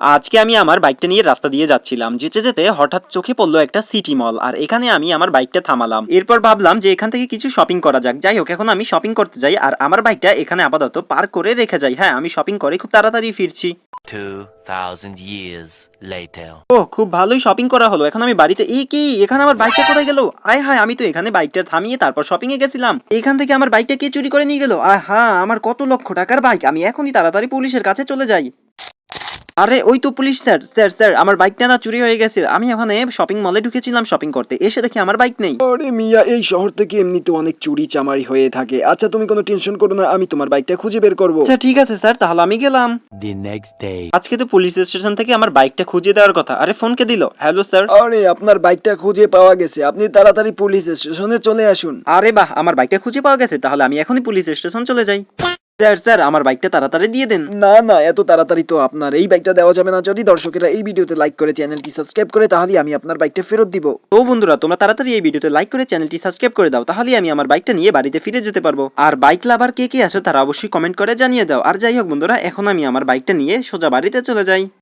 আজকে আমি আমার বাইকটা নিয়ে রাস্তা দিয়ে যাচ্ছিলাম যেতে যেতে হঠাৎ চোখে পড়ল একটা সিটি মল আর এখানে আমি আমার বাইকটা থামালাম। এরপর ভাবলাম যে এখান থেকে কিছু শপিং করা যাক। যাই হোক এখন আমি শপিং করতে যাই আর আমার বাইকটা এখানে আপাতত পার্ক করে রেখে যাই। হ্যাঁ আমি শপিং করে খুব তাড়াতাড়ি ফিরছি। 2,000 years later. ও খুব ভালোই শপিং করা হলো। এখন আমি বাড়িতে এই কি? এখানে আমার বাইকটা কোথায় গেল? আয় হায় আমি তো এখানে বাইকটা থামিয়ে তারপর শপিং এ গেছিলাম। এখান থেকে আমার বাইকটা কে চুরি করে নিয়ে গেল? আয় হ্যাঁ আমার কত লক্ষ টাকার বাইক। আমি এখনই তাড়াতাড়ি পুলিশের কাছে চলে যাই। আরে ওই তো পুলিশ স্যার স্যার স্যার আমার বাইকটা না চুরি হয়ে গেছে। আমি ওখানে শপিং মলে ঢুকেছিলাম শপিং করতে। এসে দেখি আমার বাইক নেই। আরে মিয়া এই শহর থেকে এমনিতে অনেক চুরি চামারি হয়ে থাকে। আচ্ছা তুমি কোনো টেনশন করো না আমি তোমার বাইকটা খুঁজে বের করব। আচ্ছা ঠিক আছে স্যার তাহলে আমি গেলাম। The next day. আজকে তো পুলিশ স্টেশন থেকে আমার বাইকটা খুঁজে দেওয়ার কথা। আরে ফোন কে দিল? হ্যালো স্যার আরে আপনার বাইকটা খুঁজে পাওয়া গেছে। আপনি তাড়াতাড়ি পুলিশ স্টেশনে চলে আসুন। আরে বাহ আমার বাইকটা খুঁজে পাওয়া গেছে। তাহলে আমি এখনই পুলিশ স্টেশন চলে যাই। স্যার স্যার আমার বাইকটা তাড়াতাড়ি দিয়ে দেন। না না এত তাড়াতাড়ি তো আপনার এই বাইকটা দেওয়া যাবে না। যদি দর্শকেরা এই ভিডিওতে লাইক করে চ্যানেলটি সাবস্ক্রাইব করে তাহলে আমি আপনার বাইকটা ফেরত দিব। তো বন্ধুরা তোমরা তাড়াতাড়ি এই ভিডিওতে লাইক করে চ্যানেলটি সাবস্ক্রাইব করে দাও তাহলে আমি আমার বাইকটা নিয়ে বাড়িতে ফিরে যেতে পারব। আর বাইক লাভার কে কে আছো তারা অবশ্যই কমেন্ট করে জানিয়ে দাও। আর যাই হোক বন্ধুরা এখন আমি আমার বাইকটা নিয়ে সোজা বাড়িতে চলে যাই।